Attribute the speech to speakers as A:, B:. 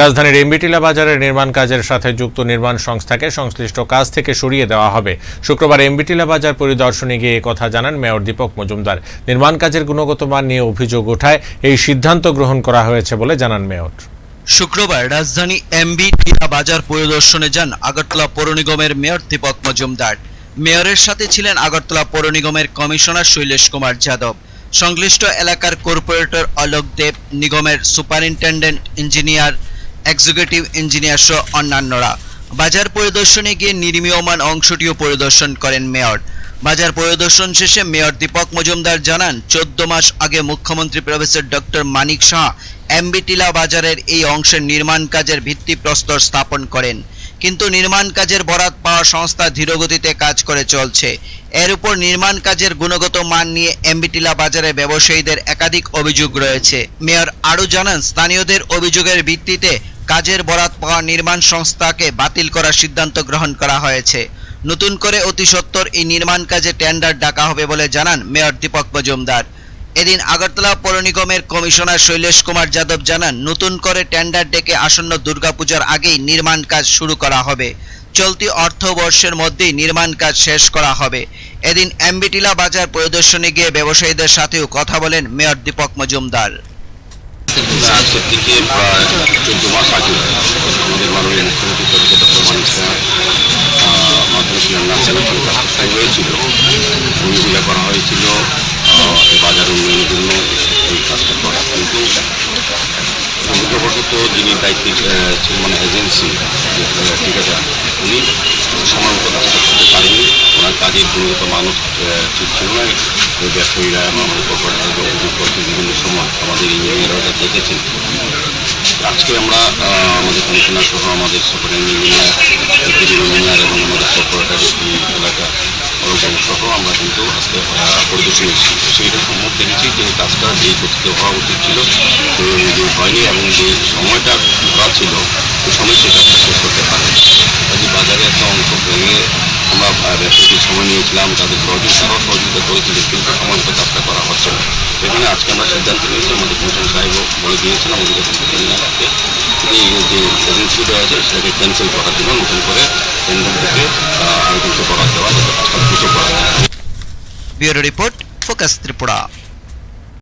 A: রাজধানীর এমবিটিলা বাজারের নির্মাণ কাজের সাথে যুক্ত নির্মাণ সংস্থাকে সংশ্লিষ্ট কাজ থেকে সরিয়ে দেওয়া হবে। শুক্রবার এমবিটিলা বাজার পরিদর্শনে গিয়ে কথা জানান মেয়র দীপক মজুমদার। নির্মাণ কাজের গুণগত মান নিয়ে অভিযোগ ওঠায় এই সিদ্ধান্ত গ্রহণ করা হয়েছে বলে জানান মেয়র।
B: শুক্রবার রাজধানী এমবি টিলা বাজার পরিদর্শনে যান আগরতলা পৌর নিগমের মেয়র দীপক মজুমদার। মেয়রের সাথে ছিলেন আগরতলা পৌর নিগমের কমিশনার শৈলেশ কুমার যাদব। সংশ্লিষ্ট এলাকার কর্পোরেটর অলোক দেব, নিগমের সুপারিনটেন্ডেন্ট ইঞ্জিনিয়ার এক্সিকিউটিভ ইঞ্জিনিয়ার সহ অন্যান্যরা। বাজার পরিদর্শনে গিয়ে নির্মীয়মান অংশটিও পরিদর্শন করেন মেয়র। বাজার পরিদর্শন শেষে মেয়র দীপক মজুমদার জানান, চোদ্দ মাস আগে মুখ্যমন্ত্রী প্রফেসর ডক্টর মানিক শাহ এমবিটিলা বাজারের এই অংশের নির্মাণ কাজের ভিত্তিপ্রস্তর স্থাপন করেন। কিন্তু নির্মাণ কাজের বরাত পাওয়া সংস্থা ধীরগতিতে কাজ করে চলছে। এর উপর নির্মাণ কাজের গুণগত মান নিয়ে এমবিটিলা বাজারে ব্যবসায়ীদের একাধিক অভিযোগ রয়েছে। মেয়র আরও জানান, স্থানীয়দের অভিযোগের ভিত্তিতে কাজের বরাত পাওয়া নির্মাণ সংস্থাকে বাতিল করার সিদ্ধান্ত গ্রহণ করা হয়েছে। নতুন করে অতি সত্বর এই নির্মাণ কাজে টেন্ডার ডাকা হবে বলে জানান মেয়র দীপক মজুমদার। এদিন আগরতলা পৌর নিগমের কমিশনার শৈলেশ কুমার যাদব জানান, নতুন করে টেন্ডার ডেকে আসন্ন দুর্গাপূজার আগেই নির্মাণ কাজ শুরু করা হবে। চলতি অর্থবর্ষের মধ্যেই নির্মাণ কাজ শেষ করা হবে। এদিন এমবিটিলা বাজার পরিদর্শনে গিয়ে ব্যবসায়ীদের সাথেও কথা বলেন মেয়র দীপক মজুমদার।
C: আজকের থেকে প্রায় চোদ্দ মাস আগে আমাদের মাননীয় মুখ্যমন্ত্রী প্রফেসর ডক্টর মানিক সাহা মাধ্যমিক শিলান্যাসের স্থায়ী হয়েছিল। ভূমিগুলো করা হয়েছিল এই বাজার উন্নয়নের জন্য এই কাজটা করা। কিন্তু দুর্ভাগ্যবশত যিনি দায়িত্বে ছিলেন মানে এজেন্সি ঠিকাদার উনি সময় কাজটা করতে পারেনি ওনার কাজের গুণগত মানুষ ঠিক ছিল না। ব্যবসায়ীরা আমাদের কর্পোরেটরা অভিযোগ করছে বিভিন্ন সময় আমাদের ইঞ্জিনিয়াররা দেখেছেন। আজকে আমরা আমাদের কমিশনার সহ আমাদের সুপার ইঞ্জিনিয়ার এবং আমাদের কর্পোরেটর এলাকা ওরকম সহ আমরা কিন্তু আজকে পরিদর্শন সেইটা সম্মত দেখেছি যে কাজটা যে গতিতে হওয়া উচিত ছিল হয়নি এবং যে সময়টা ধরা ছিল ওই সময় সে কাজটা শেষ করতে পারে কাজে বাজারে একটা অংশ ভেঙে আমরা সময় নিয়েছিলাম তাদের সহযোগিতা সহ সহযোগিতা করেছিলেন কিন্তু মতো যাত্রা করা হচ্ছে না। এখানে আজকে আমরা সিদ্ধান্ত নিয়েছি, আমাদের কমিশন সাহেবও বলে দিয়েছেন, আমাদের এই যে দেওয়া আছে, সেটাকে ক্যান্সেল করার জন্য নতুন করে কেন্দ্র থেকে আয়োজিত করা দেওয়া যাতে কাজটা দ্রুত
B: রিপোর্ট, ফোকাস ত্রিপুরা।